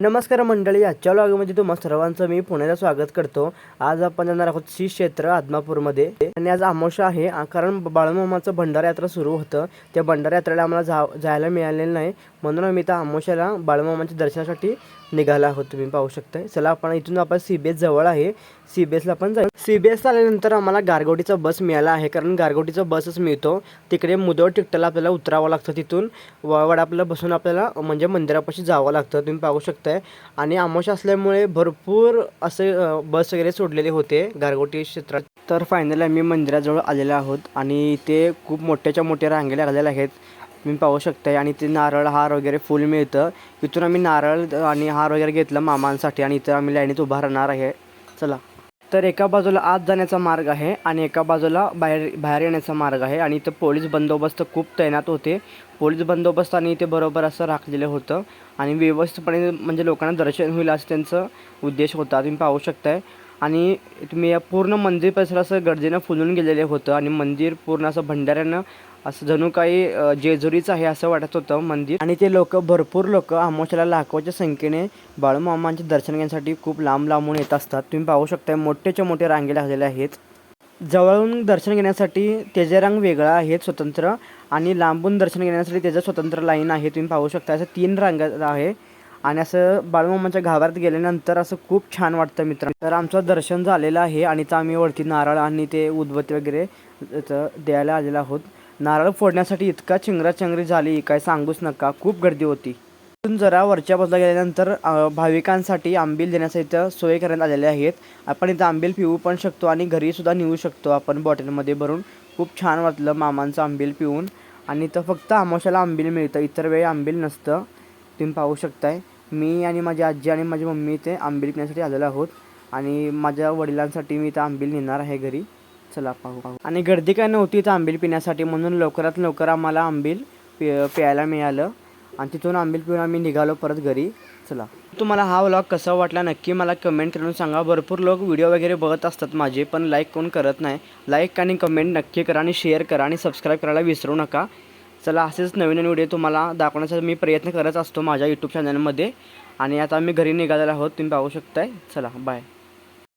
नमस्कार मंडळी आजच्या व्लॉगमध्ये तुम्हा सर्वांचं मी पुण्याला स्वागत करतो. आज आपण जाणार आहोत श्री क्षेत्र आदमापूरमध्ये. आणि आज आमोशा आहे कारण बाळूमामाचं भंडारा यात्रा सुरू होतं. त्या भंडारा यात्रेला आम्हाला जा जायला मिळालेलं नाही. म्हणून आम्ही त्या आमोशाला बाळूमामाच्या दर्शनासाठी निघाला आहोत. तुम्ही पाहू शकताय. चला आपण इथून आपण सी बी एस जवळ आहे. सी बी एसला आपण जाऊ. सी बी एस आल्यानंतर आम्हाला गारगोटीचा बस मिळाला आहे कारण गारगोटीचा बसच मिळतो. तिकडे मुदळ टिकटाला आपल्याला उतरावं लागतं तिथून. व वडापला बसून आपल्याला म्हणजे मंदिरापाशी जावं लागतं. तुम्ही पाहू शकता शकताय आणि अमावस्या असल्यामुळे भरपूर असे बस वगैरे सोडलेले होते गारगोटी क्षेत्रात. तर फायनली आम्ही मंदिराजवळ आलेलो आहोत आणि इथे खूप मोठ्याच्या मोठ्या रांगे लागलेल्या आहेत. तुम्ही पाहू शकताय आणि ते नारळ हार वगैरे फुल मिळतं. इथून आम्ही नारळ आणि हार वगैरे घेतलं मामांसाठी आणि इथं आम्ही लाईनीत उभा राहणार आहे. चला. तर एका बाजूला आत जाण्याचा मार्ग आहे आणि एका बाजूला बाहेर बाहेर येण्याचा मार्ग आहे आणि इथं पोलीस बंदोबस्त खूप तैनात होते. पोलीस बंदोबस्त आणि इथे बरोबर असं राखलेलं होतं आणि व्यवस्थितपणे म्हणजे लोकांना दर्शन होईल असं त्यांचं उद्देश होता. तुम्ही पाहू शकताय. आणि तुम्ही या पूर्ण मंदिर परिसर असं गर्दीनं फुलून गेलेले होतं आणि मंदिर पूर्ण असं भंडाऱ्यानं असं जणू काही जेजुरीचं आहे असं वाटत होतं मंदिर. आणि ते लोक भरपूर लोक आमोशाला लाखोच्या संख्येने बाळूमामांचे दर्शन घेण्यासाठी खूप लांब लांबून येत असतात. तुम्ही पाहू शकता मोठेच्या मोठे रांगे लागलेले आहेत. जवळून दर्शन घेण्यासाठी त्याचे रंग वेगळा आहेत स्वतंत्र आणि लांबून दर्शन घेण्यासाठी त्याचं स्वतंत्र लाईन आहे. तुम्ही पाहू शकता असं तीन रांग आहे. आणि असं बाळूमामाच्या गाभाऱ्यात गेल्यानंतर असं खूप छान वाटतं मित्र तर आमचं दर्शन झालेलं आहे आणि तर आम्ही वरती नारळ आणि ते उदबत्ती वगैरे द्यायला आलेलो आहोत. नारळ फोडण्यासाठी इतका चिंगराचंगरी झाली काय सांगूच नका खूप गर्दी होती. तिथून जरा वरच्या बाजूला गेल्यानंतर भाविकांसाठी आंबील देण्याचा इथं सोय करण्यात आलेल्या आहेत. आपण इथं आंबील पिऊ पण शकतो आणि घरीसुद्धा नेऊ शकतो. आपण बॉटलमध्ये भरून खूप छान वाटलं मामांचं आंबील पिऊन. आणि इथं फक्त आमोशाला आंबील मिळतं. इतर वेळी आंबील नसतं. तुम्ही पाहू शकताय. मी आणि माझी आजी आणि माझी मम्मी इथे आंबील पिण्यासाठी आलेलो आहोत. आणि माझ्या वडिलांसाठी मी इथं आंबील नेणार आहे घरी. चला पाहू. पाहू आणि गर्दी काय नव्हती इथं आंबील पिण्यासाठी म्हणून लवकरात लवकर आम्हाला आंबील पि प्यायला मिळालं. आणि तिथून आंबील पिऊन आम्ही निघालो परत घरी. चला. तुम्हाला हा व्लॉग कसा वाटला नक्की मला कमेंट करून सांगा. भरपूर लोक व्हिडिओ वगैरे बघत असतात माझे पण लाईक कोण करत नाही. लाईक आणि कमेंट नक्की करा आणि शेअर करा आणि सबस्क्राईब करायला विसरू नका. चला असेच नवीन नवीन व्हिडिओ तुम्हाला दाखवण्याचा मी प्रयत्न करत असतो माझ्या यूट्यूब चॅनलमध्ये आणि आता मी घरी निघालेला आहोत. तुम्ही पाहू शकताय. चला बाय